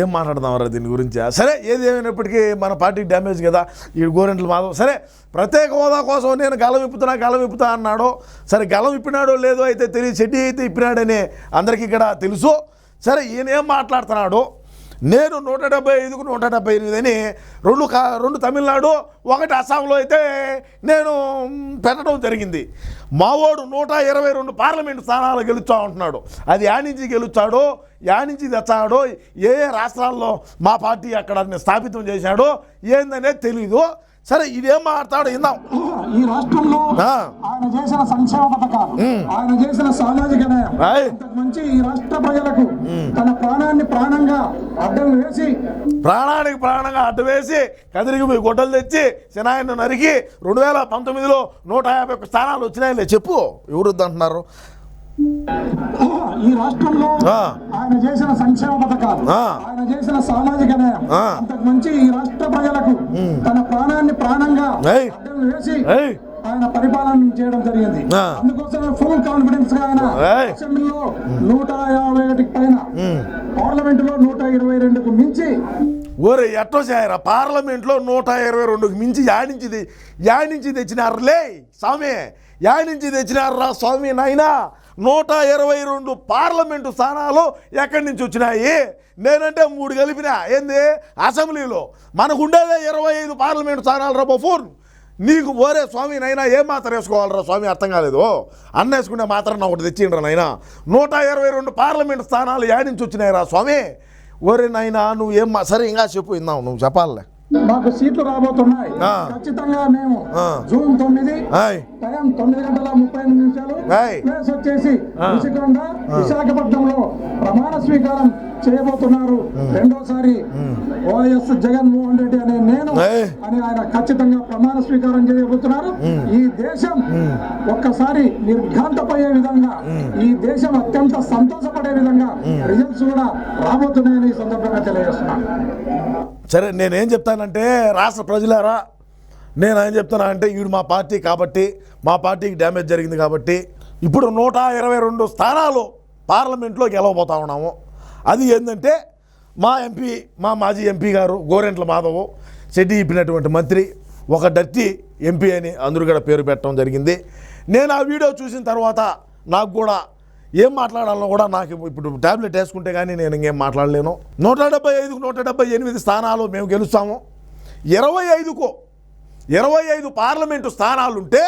ఏం మాట్లాడదాం దీని గురించి? సరే ఏది ఏమైనప్పటికీ మన పార్టీకి డ్యామేజ్ కదా ఈ గోరెంట్ల మాధవ్. సరే ప్రత్యేక హోదా కోసం నేను గలం విప్పుతున్నా గలం విప్పుతా అన్నాడు సరే గలం విప్పినాడో లేదో అయితే తెలియదు చెడ్డి అయితే ఇప్పినాడని అందరికీ ఇక్కడ తెలుసు. సరే ఈయన ఏం మాట్లాడుతున్నాడు నేను నూట డెబ్బై ఐదుకు నూట డెబ్బై ఎనిమిది అని రెండు కా రెండు తమిళనాడు ఒకటి అస్సాంలో అయితే నేను పెట్టడం జరిగింది. మావోడు నూట ఇరవై రెండు పార్లమెంట్ స్థానాలు గెలుచా ఉంటున్నాడు. అది యానించి గెలుచాడో యానించి తెచ్చాడో ఏ ఏ రాష్ట్రాల్లో మా పార్టీ అక్కడ స్థాపితం చేశాడో ఏందనేది తెలీదు. సరే ఇదేం మాట్లాడు ఇందాం ఈ రాష్ట్రంలో. ఆయన చేసిన సంక్షేమ పథకాలు ఆయన చేసిన సామాజిక న్యాయం మంచి ఈ రాష్ట్ర ప్రజలకు తన ప్రాణాన్ని ప్రాణంగా అడ్డం వేసి ప్రాణానికి ప్రాణంగా అడ్డు వేసి కదిరికి పోయి గొడ్డలు తెచ్చి సినాయన్ని నరికి రెండు వేల పంతొమ్మిదిలో నూట యాభై ఒక్క స్థానాలు వచ్చినాయిలే. చెప్పు ఎవరు అంటున్నారు ఈ రాష్ట్రంలో. ఆయన చేసిన సంక్షేమ పథకాలు. ఆయన చేసిన సామాజిక న్యాయం ఆ. ఇంతకు మంచి ఈ రాష్ట్ర ప్రజలకు తన ప్రాణాన్ని ప్రాణంగా వేసి ఆయన పరిపాలన చేయడం జరిగింది. అందుకోసమే ఫుల్ కాన్ఫిడెన్స్గా ఆయన. అసెంబ్లీలో నూట యాభై ఒకటికి పైన పార్లమెంట్లో నూట ఇరవై రెండుకు మించి ఓరే ఎట్టో చేయరా పార్లమెంట్లో నూట ఇరవై రెండుకి మించి యాడించి తె- యాడించి తెచ్చినారులే? స్వామి యాడించి తెచ్చినారురా స్వామి నాయనా? నూట ఇరవై రెండు పార్లమెంటు స్థానాలు ఎక్కడి నుంచి వచ్చినాయి? నేనంటే మూడు కలిపిన. ఏంది? అసెంబ్లీలో. మనకు ఉండేదే ఇరవై ఐదు పార్లమెంటు స్థానాలు రా ఫోన్ నీకు ఓరే స్వామి నైనా ఏం మాత్రం వేసుకోవాలరా స్వామి? అర్థం కాలేదు. అన్న వేసుకునే మాత్రం నా ఒకటి తెచ్చిండ్రా నాయనా. నూట ఇరవై రెండు పార్లమెంట్ స్థానాలు యాడించి వచ్చినాయిరా స్వామి? ఓరే నాయనా నువ్వు ఏం సరే ఇంకా చెప్పు ఇందాం నువ్వు చెప్పాలే మాకు సీట్లు రాబోతున్నాయి. ఖచ్చితంగా మేము. జూన్ తొమ్మిది టైం తొమ్మిది గంటల ముప్పై ఎనిమిది నిమిషాలు. ప్లేస్ వచ్చేసి విశాఖపట్నంలో ప్రమాణ స్వీకారం చేయబోతున్నారు రెండోసారి ఓఎస్ జగన్మోహన్ రెడ్డి అనే నేను. అని ఆయన ఖచ్చితంగా ప్రమాణ స్వీకారం చేయబోతున్నారు. ఈ దేశం ఒక్కసారి నిర్ఘాంతపోయే విధంగా ఈ దేశం అత్యంత సంతోషపడే విధంగా రిజల్ట్స్ కూడా రాబోతున్నాయని ఈ సందర్భంగా తెలియజేస్తున్నాను సరే నేనేం చెప్తానంటే రాష్ట్ర ప్రజలారా నేను ఏం చెప్తానా అంటే వీడు మా పార్టీ కాబట్టి మా పార్టీకి డ్యామేజ్ జరిగింది కాబట్టి ఇప్పుడు నూట ఇరవై రెండు స్థానాలు పార్లమెంట్లో గెలవబోతా ఉన్నాము. అది ఏంటంటే మా ఎంపీ మా మాజీ ఎంపీ గారు గోరెంట్ల మాధవ్ చెడ్డి ఇప్పినటువంటి మంత్రి ఒక డర్టీ ఎంపీ అని అందరూ కూడా పేరు పెట్టడం జరిగింది. నేను ఆ వీడియో చూసిన తర్వాత నాకు కూడా ఏం మాట్లాడాలో కూడా నాకు ఇప్పుడు ట్యాబ్లెట్ వేసుకుంటే కానీ నేను ఇంకేం మాట్లాడలేను. నూట డెబ్బై ఐదుకు నూట డెబ్బై ఎనిమిది స్థానాలు మేము గెలుస్తాము. ఇరవై ఐదుకు ఇరవై ఐదు పార్లమెంటు స్థానాలుంటే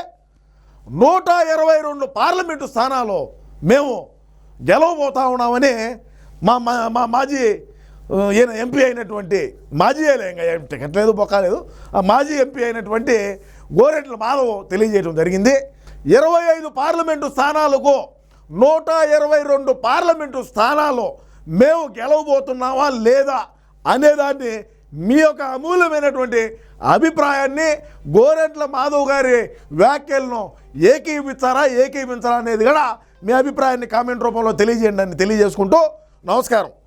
నూట ఇరవై రెండు పార్లమెంటు స్థానాలు మేము గెలవబోతా ఉన్నామని మా మా- మా మాజీ ఈయన ఎంపీ అయినటువంటి మాజీ ఇంకా టికెట్ లేదు బొక్కలేదు. ఆ మాజీ ఎంపీ అయినటువంటి గోరెట్ల మాధవ్ తెలియజేయడం జరిగింది. ఇరవై ఐదు పార్లమెంటు స్థానాలకు నూట ఇరవై రెండు పార్లమెంటు స్థానాలు మేము గెలవబోతున్నావా లేదా అనేదాన్ని మీ యొక్క అమూల్యమైనటువంటి అభిప్రాయాన్ని గోరెంట్ల మాధవ్ గారి వ్యాఖ్యలను ఏకీవించారా ఏకీవించారా అనేది కూడా మీ అభిప్రాయాన్ని కామెంట్ రూపంలో తెలియజేయండి అని తెలియజేసుకుంటూ నమస్కారం.